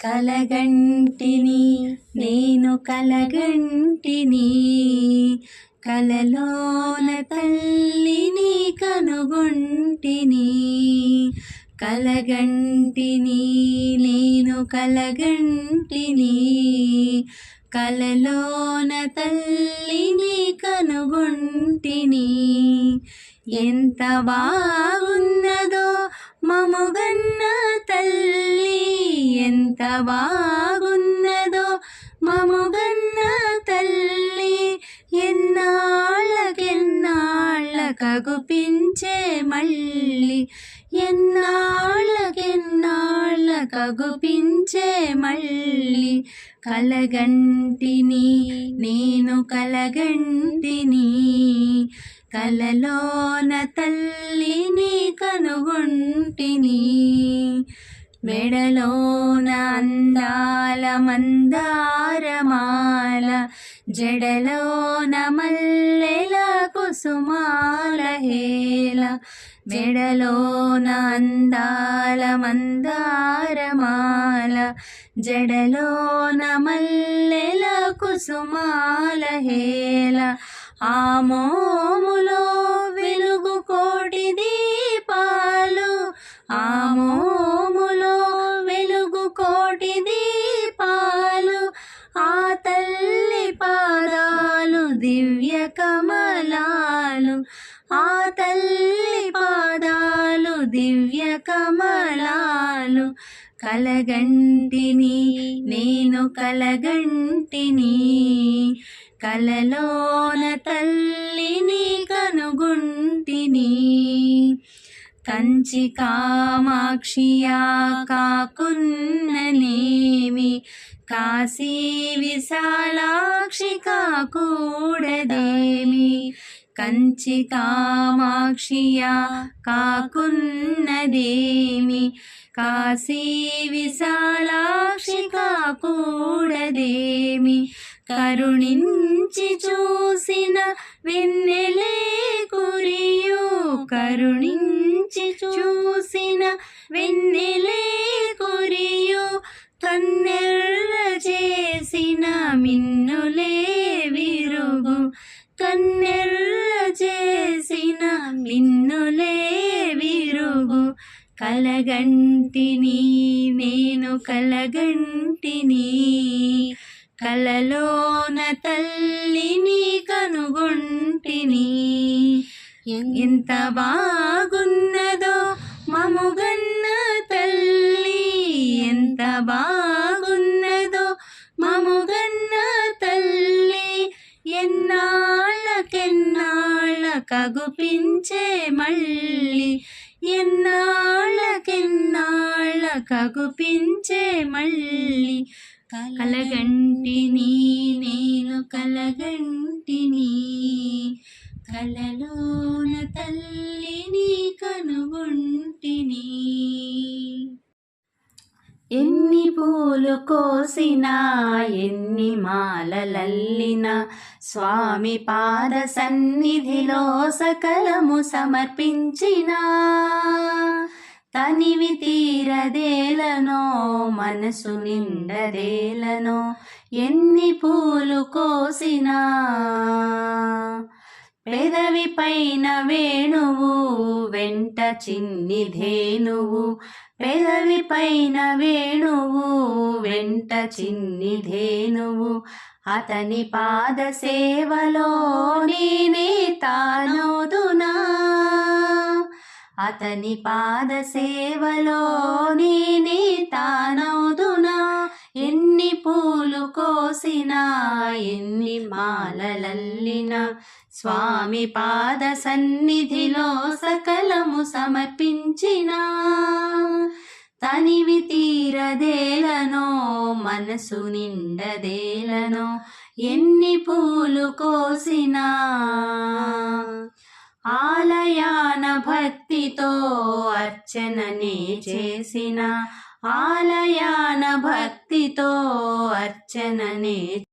కలగంటిని నేను కలగంటిని. కలలోన తల్లిని కనుగొంటిని. కలగంటిని నేను కలగంటిని. కలలోన తల్లిని కనుగొంటిని. ఎంత బాగున్నదో మముగన్న బాగున్నదో మముగన్న తల్లి ఎన్నాళ్ళకెన్నాళ్ళ కగుపించే మళ్ళీ ఎన్నాళ్ళకెన్నాళ్ళ కగుపించే మళ్ళీ కలగంటిని నేను కలగంటిని కలలోన తల్లిని కనుగొంటిని మెడలోన అందాల మందారమాల జడలోన మల్లెల కుసుమాల హేల మెడలోన అందాల మందారమాల జడలోన మల్లెల కుసుమాల హేల ఆమోమ దివ్య కమలాలు కలగంటిని నేను కలగంటిని. కలలోన తల్లిని కనుగుంటిని. కంచి కామాక్షియా కాకున్ననేమి కాశీ విశాలాక్షి కాకూడదేమి. కంచి కామాక్షియా కాకున్నదేమి? కాశీ విశాలాక్షి కాకూడదేమి? కరుణించి చూసిన వెన్నెలే కురియు. కరుణించి చూసిన వెన్నెలే కలగంటిని నేను కలగంటిని. కలలోన తల్లిని కనుగొంటిని. ఎంత బాగున్నదో మముగన్న తల్లి. ఎంత బాగున్నదో మముగన్న తల్లి. ఎన్నాళ్ళకెన్నాళ్ళ కగుపించే మళ్ళీ. ఎన్న కగుపించే మళ్ళీ కలగంటిని నేను కలగంటిని కలలోన తల్లిని కనుగొంటిని ఎన్ని పూలు కోసినా ఎన్ని మాలలల్లినా స్వామి పాద సన్నిధిలో సకలము సమర్పించినా. తనివి తీరదేలనో మనసు నిండదేలనో ఎన్ని పూలు కోసినా పెదవి పైన వేణువు వెంట చిన్ని ధేనువు. పెదవి పైన వేణువు వెంట చిన్ని ధేనువు. అతని పాద సేవలో నేనే తానోదునా అతని పాద సేవలో నేనే తానవుదునా? ఎన్ని పూలు కోసినా ఎన్ని మాలలల్లినా స్వామి పాద సన్నిధిలో సకలము సమర్పించిన? తనివి తీరదేలనో మనసు నిండదేలనో ఎన్ని పూలు కోసినా? ఆలయాన భక్తితో అర్చననే చేసిన ఆలయాన భక్తితో అర్చననే